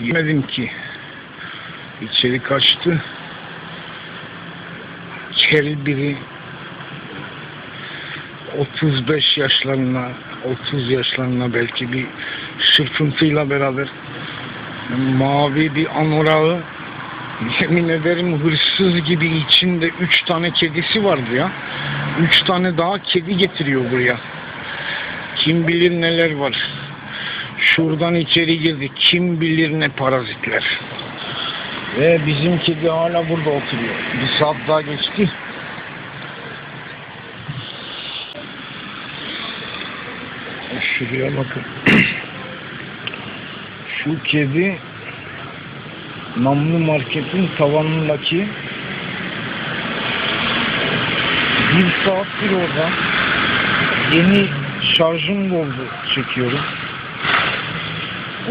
Yemedim ki. İçeri kaçtı. Kel biri 35 yaşlarına 30 yaşlarına belki bir şırfıntıyla beraber mavi bir anorağı yemin ederim hırsız gibi içinde 3 tane kedisi vardı ya. 3 tane daha kedi getiriyor buraya. Kim bilir neler var. Şuradan içeri girdi. Kim bilir ne parazitler. Ve bizim kedi hala burada oturuyor. Bir saat daha geçti. Şuraya bakın. Şu kedi Namlu Market'in tavanındaki bir saattir orada. Yeni şarjım doldu çekiyorum.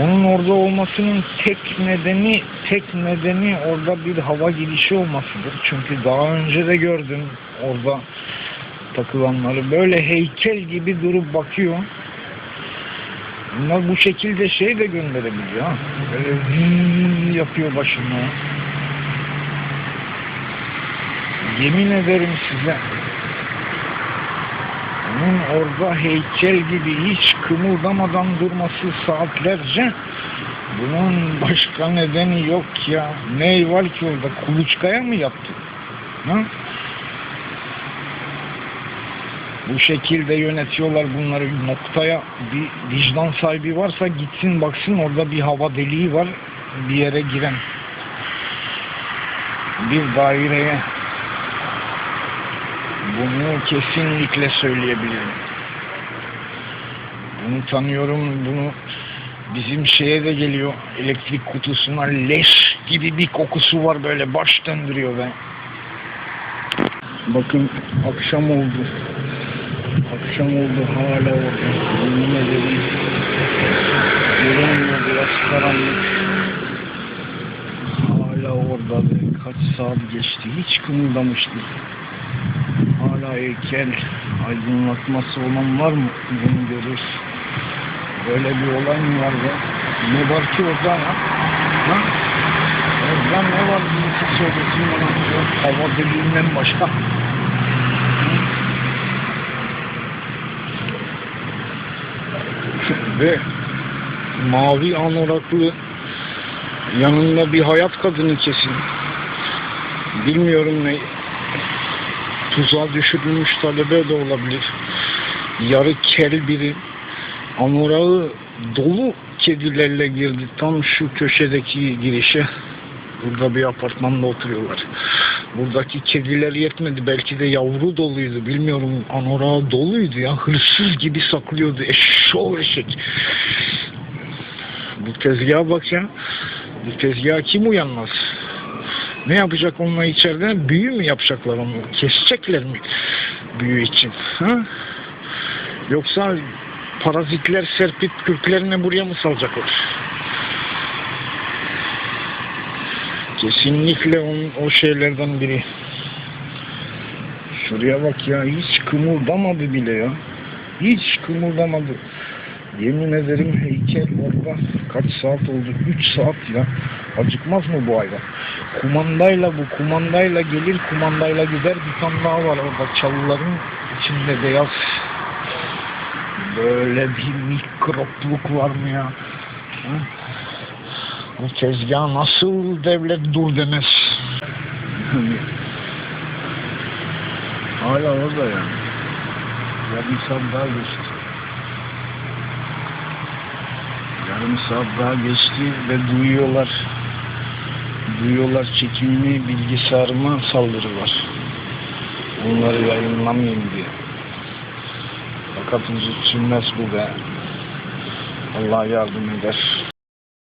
Onun orada olmasının tek nedeni tek nedeni orada bir hava girişi olmasıdır. Çünkü daha önce de gördüm orada takılanları. Böyle heykel gibi durup bakıyor. Bunlar bu şekilde şey de gönderebiliyor. ha. Böyle yapıyor başına. Yemin ederim size. Onun orada heykel gibi hiç kımıldamadan durması saatlerce bunun başka nedeni yok ya. Ne var ki orada? Kuluçkaya mı yaptı? Ha? Bu şekilde yönetiyorlar bunları noktaya bir vicdan sahibi varsa gitsin baksın orada bir hava deliği var bir yere giren bir daireye bunu kesinlikle söyleyebilirim. Bunu tanıyorum bunu bizim şeye de geliyor elektrik kutusuna leş gibi bir kokusu var böyle baş döndürüyor ve bakın akşam oldu. Akşam oldu hala orada. Yemin ederim. Görünmüyor biraz karanlık. Hala orada kaç saat geçti hiç kımıldamıştı hala heykel aydınlatması olan var mı? Beni görür böyle bir olay mı var ya? Ne var ki orada ya? Ha? orada ne var? Birisi söylesin bana? Hava deliğinden başka. Ve mavi anoraklı yanında bir hayat kadını kesin. Bilmiyorum ne tuzağa düşürülmüş talebe de olabilir. Yarı kel biri anorağı dolu kedilerle girdi tam şu köşedeki girişe. Burada bir apartmanda oturuyorlar. Buradaki kediler yetmedi. Belki de yavru doluydu. Bilmiyorum. Anorağı doluydu ya. Hırsız gibi saklıyordu. Eşşoğlu eşek. Bu tezgaha bak ya. Bu tezgaha kim uyanmaz? Ne yapacak onunla içeride? Büyü mü yapacaklar onu? Kesecekler mi? Büyü için. Ha? Yoksa parazitler serpip kürklerine buraya mı salacaklar? Kesinlikle onun, o şeylerden biri. Şuraya bak ya hiç kımıldamadı bile ya. Hiç kımıldamadı. Yemin ederim heykel orada kaç saat oldu? 3 saat ya. Acıkmaz mı bu hayvan? Kumandayla bu kumandayla gelir kumandayla gider bir tane daha var orada çalıların içinde beyaz. Böyle bir mikropluk var mı ya? Bu tezgah nasıl devlet dur demez. Hala orada ya. Yarım saat daha geçti. Yarım saat daha geçti ve duyuyorlar. Duyuyorlar çekimimi bilgisayarıma saldırırlar. Bunları yayınlamayayım diye. Fakat üzülmez bu be. Allah yardım eder.